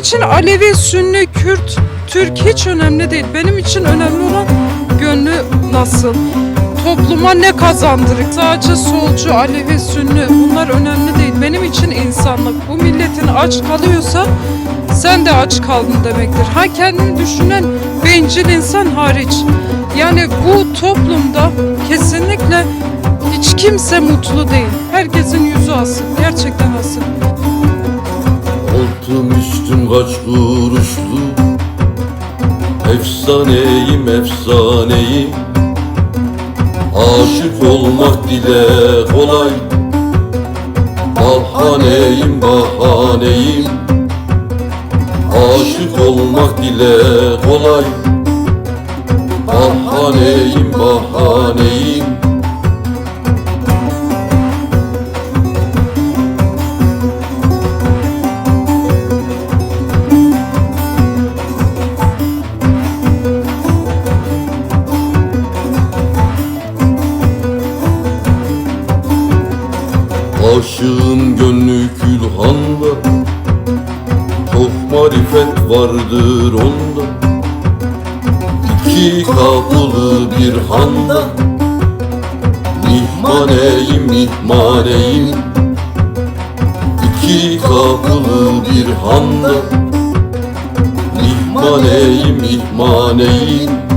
için Alevi, Sünni, Kürt, Türk hiç önemli değil. Benim için önemli olan gönlü nasıl? Topluma ne kazandırır? Sadece solcu, Alevi, Sünni bunlar önemli değil. Benim için insanlık. Bu milletin aç kalıyorsa sen de aç kaldın demektir. Ha kendini düşünen bencil insan hariç. Yani bu toplumda kesinlikle hiç kimse mutlu değil. Herkesin yüzü asık. Gerçekten asık. Üstüm kaç kuruşlu Efsaneyim efsaneyim. Aşık olmak dile kolay. Bahaneyim bahaneyim. Aşık olmak dile kolay. Bahaneyim bahaneyim Aşığın gönlü külhanda Çok marifet vardır onda. İki kapılı bir handa Mihmaneyim mihmaneyim. İki kapılı bir handa Mihmaneyim mihmaneyim